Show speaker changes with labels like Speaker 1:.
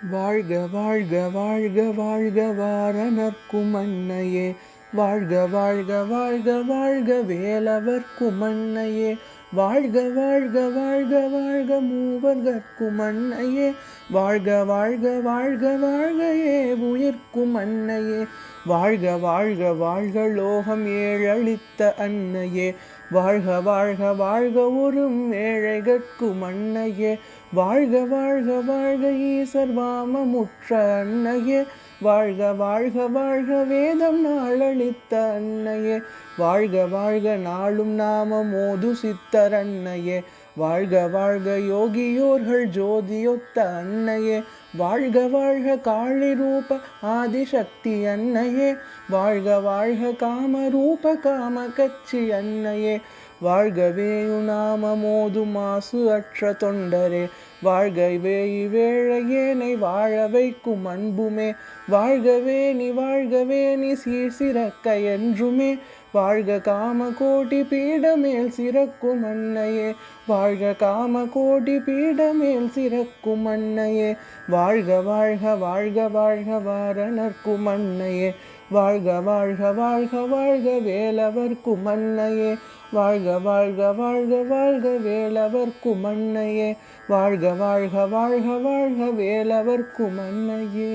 Speaker 1: வாழ்க வாழ்க வாழ்க வாழ்க வாரணர்க்கும் அன்னையே வாழ்க வாழ்க வாழ்க வாழ்க வேலவர்க்கும் அன்னையே வாழ்க வாழ்க வாழ்க வாழ்க மூவர்கற்கும் அன்னையே வாழ்க வாழ்க வாழ்க வாழ்கையே உயிர்க்கும் அன்னையே வாழ்க வாழ்க வாழ்க லோகம் ஏழளித்த அன்னையே வாழ்க வாழ்க வாழ்க ஒரு ஏழைகட்கும் மன்னையே வாழ்க வாழ்க வாழ்க ஈசர் வாமமுற்ற அன்னையே. வாழ்க வாழ்க வாழ்க வேதம் நாளளித்த அன்னையே. வாழ்க வாழ்க நாளும் நாம மோது சித்தர் அன்னையே. வாழ்க வாழ்க யோகியோர்கள் ஜோதியொத்த அன்னையே. வாழ்க வாழ்க காளி ரூப ஆதிசக்தி அன்னையே. வாழ்க வாழ்க காமரூப காம கச்சி அன்னையே. வாழ்கவேயு நாம மோது மாசு அற்ற தொண்டரே. வாழ்கவே இவ்வேழையேனை வாழ வைக்கும் அன்புமே. வாழ்கவே நீ வாழ்கவே நீ சீர் சிறக்க என்றுமே. வாழ்க காம கோடி பீடமேல் சிறக்கும் அன்னையே. வாழ்க காம கோடி பீடமேல் சிறக்கும் அன்னையே. வாழ்க வாழ்க வாழ்க வாழ்க வாரணர்க்கும் அன்னையே. வாழ்க வாழ்க வாழ்க வாழ்க வேலவர் குமன்னையே வாழ்க வாழ்க வாழ்க வாழ்க வேலவர் குமன்னையே வாழ்க வாழ்க வாழ்க வாழ்க வேலவர் குமன்னையே